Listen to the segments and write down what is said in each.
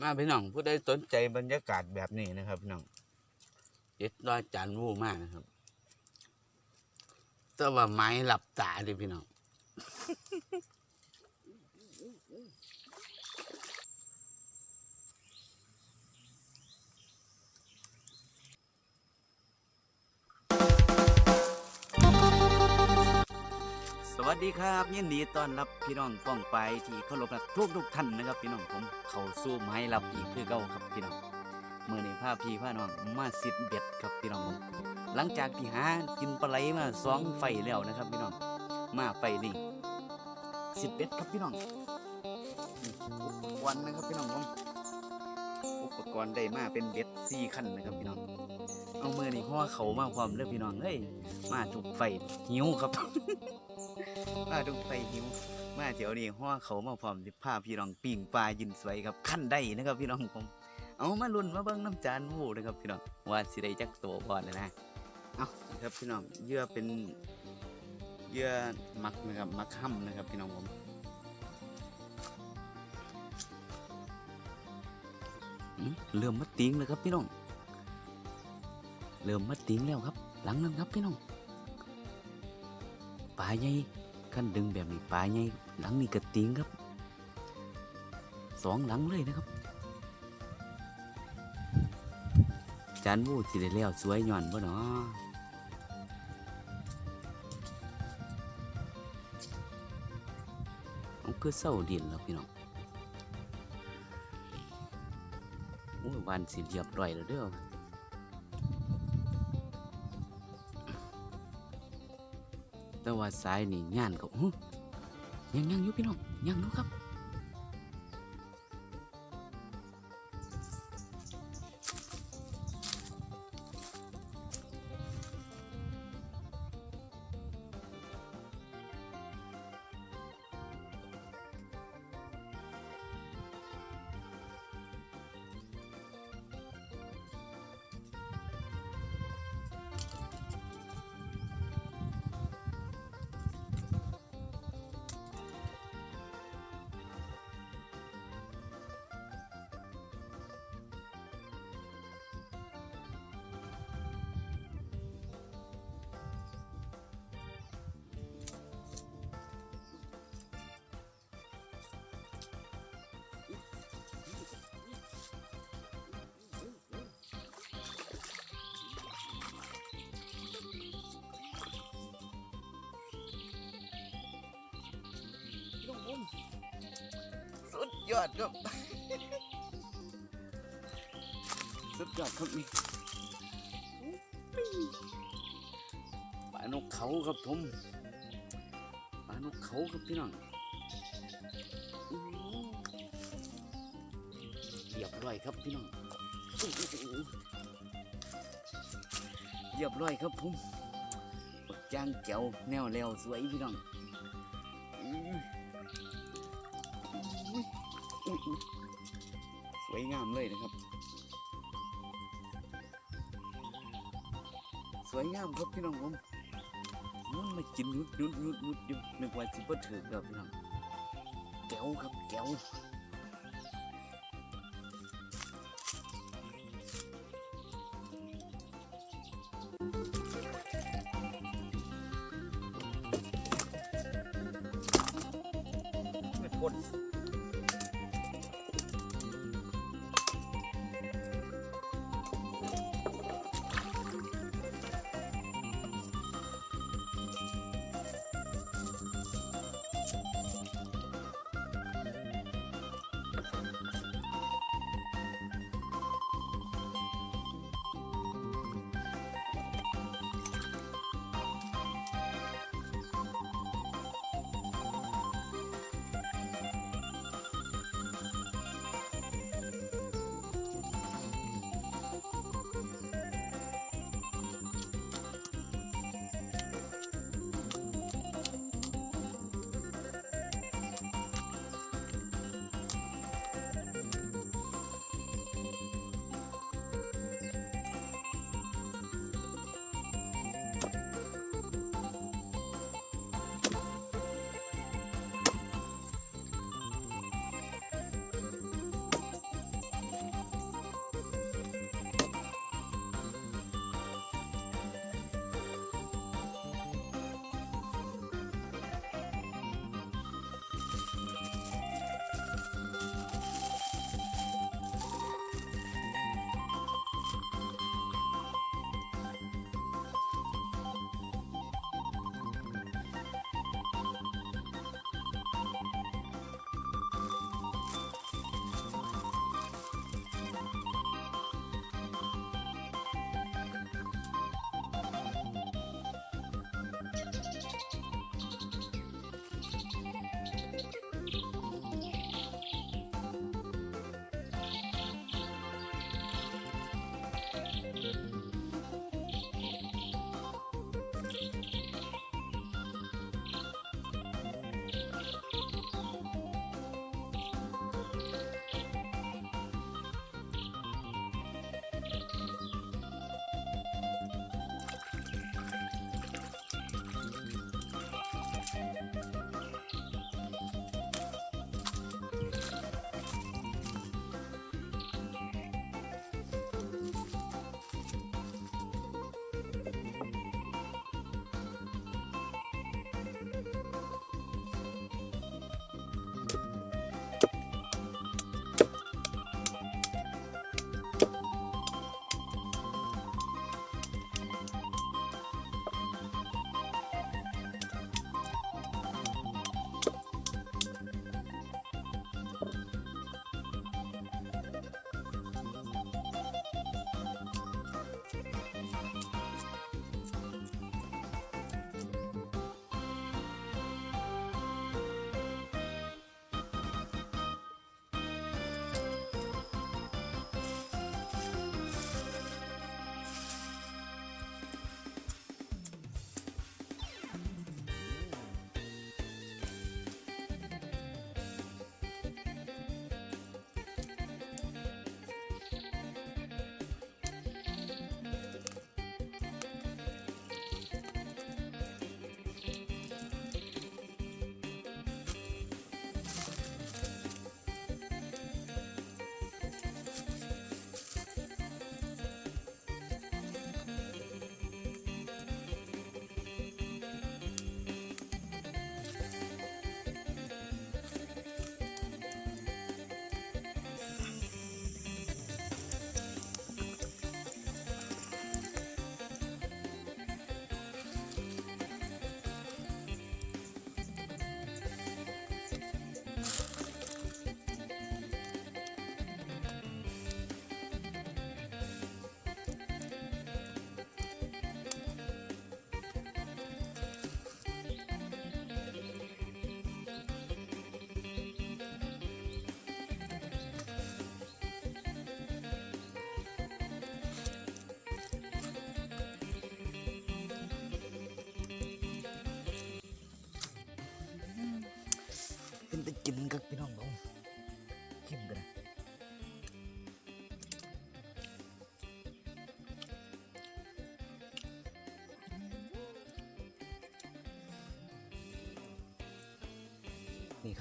มาพี่น้องผู้ใดสนใจบรรยากาศแบบนี้นะครับพี่น้องเจ็ดร้อยจานวูมากนะครับแต่ว่าไม้หลับตาดิพี่น้อง วัสดีครับยินดีต้อนรับพี่น้องป้องไปที่เคารพรักทุกทุกท่านนะครับ พี่น้องผมเขาสู้ไม้รับอีกคือเก่าครับพี่น้องเมื่อนี้พาพี่พาน้องมาสิดเบ็ดครับพี่น้องผมหลังจากที่หากินปลาไหลมาสองไฟแล้วนะครับ พี่น้องมาไฟนี่สิดเบ็ดครับพี่น้องอุปกรณ์นะครับพี่น้องผมอุปกรณ์ได้มาเป็นเบ็ดสี่ขั้นนะครับพี่น้องเอามือนี่ห่อเขามาพร้อมเลยพี่น้องเฮ้ยมาถูกไฟหิวครับ มาดูไปหิว มาเดี๋ยวนี้ห่อเขามาพร้อมสิพาพี่น้องปิ่งปลายินสวยครับขั้นได้นะครับพี่น้องผม เอามาลุ้นมาเบิ่งน้ำจานหมูนะครับพี่น้องว่าสิได้จักตัวพอนะนะเอาครับพี่น้องเยื่อเป็นเยื่อมักนะครับมักห้ำนะครับพี่น้องผมเริ่มมาติ้งแล้วครับพี่น้อง เริ่มมาติ้งแล้วครับ หลังนั้นครับพี่น้องปลาใหญ่ ขั้นดึงแบบนี้ปลาใหญ่หลังนี้กระติงครับสองหลังเลยนะครับ จานวูดสิได้แล้วสวยหย่อนบ่เนาะเอาคือเศร้าดินแล้วพี่น้องโอ้ยวันสิเรียบร้อยแล้วเด้อ แต่ว่าสายนี่งานก็ยังยังอยู่พี่น้องยังอยู่ครับ ยอดครับ สุดยอดครับนี่ปลานกเขาครับผมปลานกเขาครับพี่น้องเรียบร้อยครับพี่น้องเรียบร้อยครับผมบักจ้างแก้วแนวแล้วสวยพี่น้อง วยงามเลยนะครับ สวยงามครับพี่น้องผมมันมากินยุดยุดยุดยุดยุดนึกว่าจิบถือครับพี่น้องแก้วครับแก้วไม่น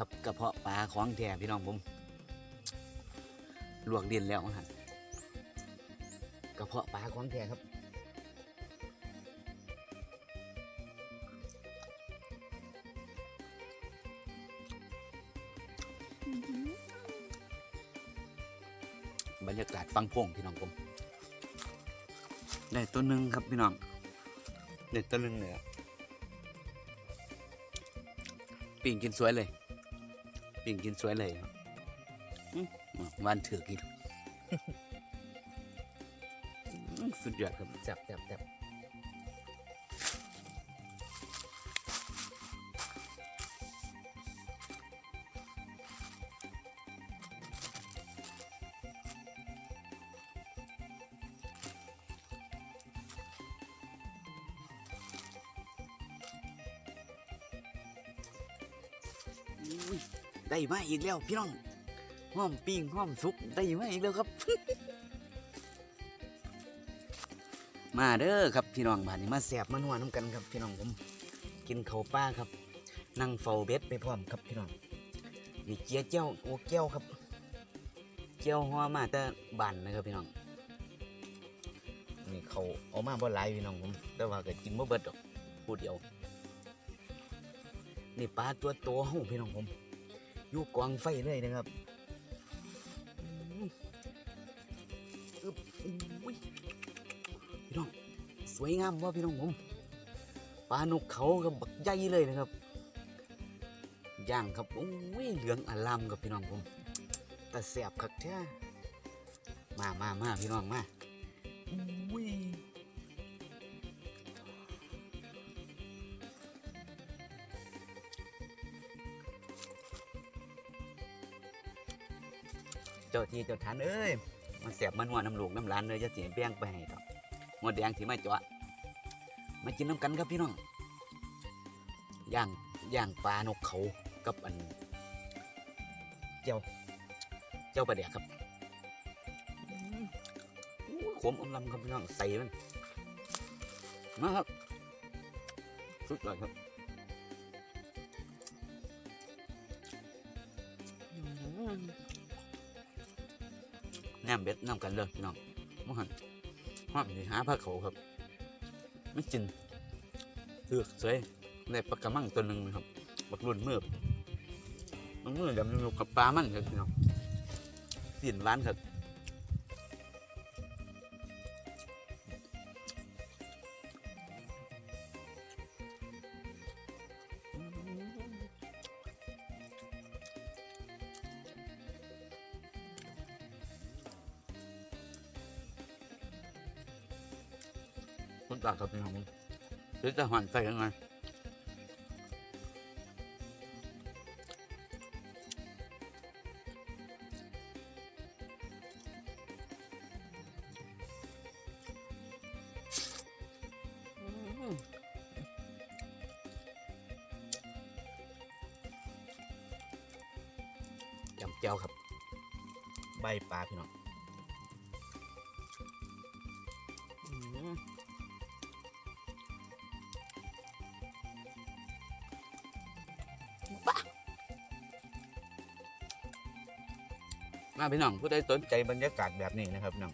ครับกระเพาะปลาของแท้พี่น้องผมลวกเลียนแล้วฮะกระเพาะปลาของแท้ครับบรรยากาศฟังโป่งพี่น้องผมได้ตัวหนึ่งครับพี่น้องเด็ดตะลึงเลยอะปิ่งกินสวยเลย ปิ่งกินสวยเลยอื้อวันถือกินอื้อสุดยอดครับแซ่บแซ่บแซ่บอุ้ย ได้มาอีกแล้วพี่น้องห้อมปิ้งห้อมสุกได้มาอีกแล้วครับ มาเด้อครับพี่น้องบ้านนี้มาแสบมานวน้ำกันครับพี่น้องผมกินข้าวปลาครับ นั่งเฝ้าเบ็ดไปพร้อมครับพี่น้องนี่เจียเจ้าโอ้เจ้าครับเจ้าหัวมาแต่บ้านนะครับพี่น้องนี่เขาเอามาบ่หลายพี่น้องผมแต่ว่าก็กินบ่เบิดดอกพูดเดียวนี่ปลาตัวโตเฮาพี่น้องผม อยู่กองไฟเลยนะครับอึบอุ้ยพี่น้องสวยงามว่าพี่น้องผมปลานกเขากับบักใหญ่เลยนะครับย่างครับโอ้ยเหลืองอลามกับพี่น้องผมแต่แสบคักแท้มามามาพี่น้องมา ทีเจ้าทานเอ้ยมันแสบมันหัวน้ำลูกน้ำหลานเลยจะเสียแป้งไปให้ดอกหมดแดงที่มาเจาะมากินน้ำกันครับพี่น้องย่างย่างปลานกเขากับอัน เจ้า เจ้าปลาแดกครับขมอมลำครับพี่น้องใส่มันมาครับสุดยอดครับ นมเบ็ดนำกันเลยพี่น้องมื่อหันห้ามสิหาผ้าเขาครับ ไม่จินเลือกสวยในปลากระมังตัวหนึ่งนะครับบักรุ่นมือบมันมือดำอยู่กับปลามันครับพี่น้องเสียนร้านครับ ตาครับพี่น้องหรือจะหั่นใส่ยังไง มาพี่น้องผู้ใดสนใจบรรยากาศแบบนี้นะครับน้อง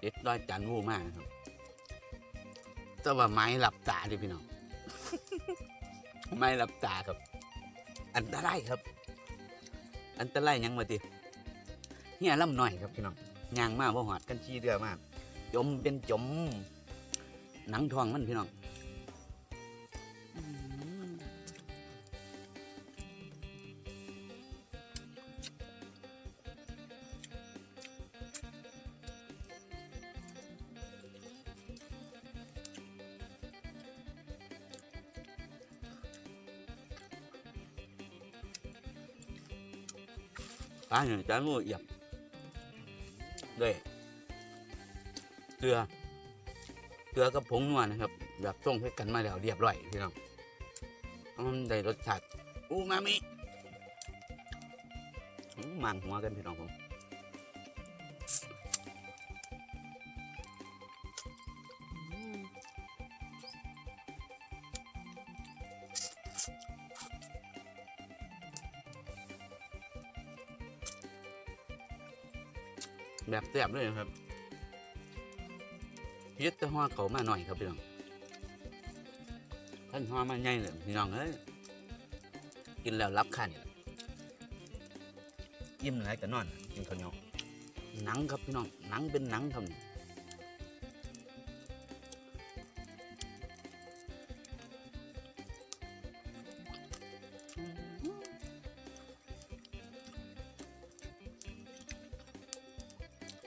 เด็ดร้อยจานวูมากนะครับแต่ว่าไม้หลับตาดิพี่น้อง ไม้หลับตาครับ อันตรายครับ อันตรายยังมาติเฮียล่ำหน่อยครับพี่น้องยางมากบ่าหอดกันชี้เดือมาก จมเป็นจม หนังทองมันพี่น้อง หือปลานึ่งจานหมูเอียบด้วยเกลือเกลือกับผงนวดนะครับ แบบส่งให้กันมาแล้วเรียบร้อยพี่น้องมันได้รสชาติอูมามิมันหัวกันพี่น้องผม แบบแซ่บเลยครับพีชจะห่อเขามาหน่อยครับพี่น้องท่านห่อมาใหญ่เลยพี่น้องเอ้ยกินแล้วรับขันยิ้มหลายก็นอนกินข้าวเหนียวหนังครับพี่น้องหนังเป็นหนังครับนี่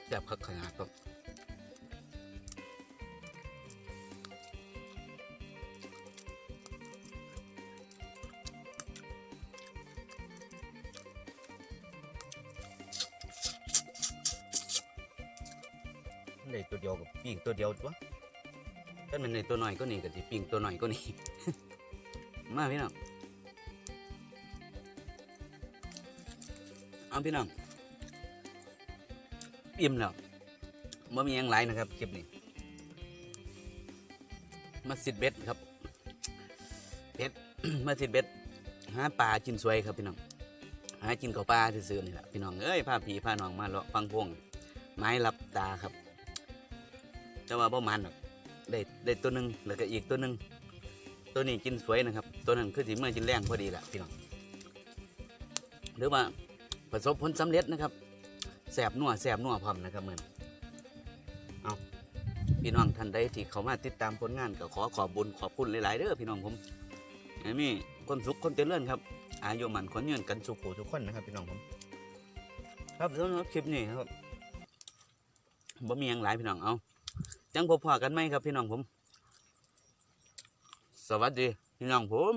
แซ่บคักขนาดครับในตัวเดียวกับปิ่งตัวเดียวตัวถ้ามันในตัวหน่อยก็นี่กับที่ปิ่งตัวหน่อยก็นี่ มาพี่น้องเอาพี่น้อง อิ่มแล้วม่มีหยังไรนะครับคลิปนี้ มาสิดเบ็ดครับเบ็ดมาสิดเบ็ดหาปลากินสวยครับพี่น้องหากินข้าวปลาซื่อๆนี่แหละพี่น้องเอ้ยพาผีพาน้องมาเลาะฟังพวงไม้รับตาครับแต่ว่าประมาณได้ได้ตัวหนึ่งแล้วก็อีกตัวหนึ่งตัวนี้กินสวยนะครับ ตัวนั้นคือสีเมื่อกินแรงพอดีแหละพี่น้องหรือว่าประสบผลสำเร็จนะครับ แสบนัวแสบนัวพร้อมนะครับเหมือนเอาพี่น้องท่านใดที่เขามาติดตามผลงานก็ขอขอบบุญขอบคุณหลาย ๆเด้อพี่น้องผมให้มีความสุขความเจริญครับ อายุมันคนยืนกันสุขทุกคนนะครับพี่น้องผม ครับสำหรับคลิปนี้ครับบ่มีหยังหลายพี่น้องเอาจังพบพอกันไหมครับพี่น้องผม สวัสดีพี่น้องผม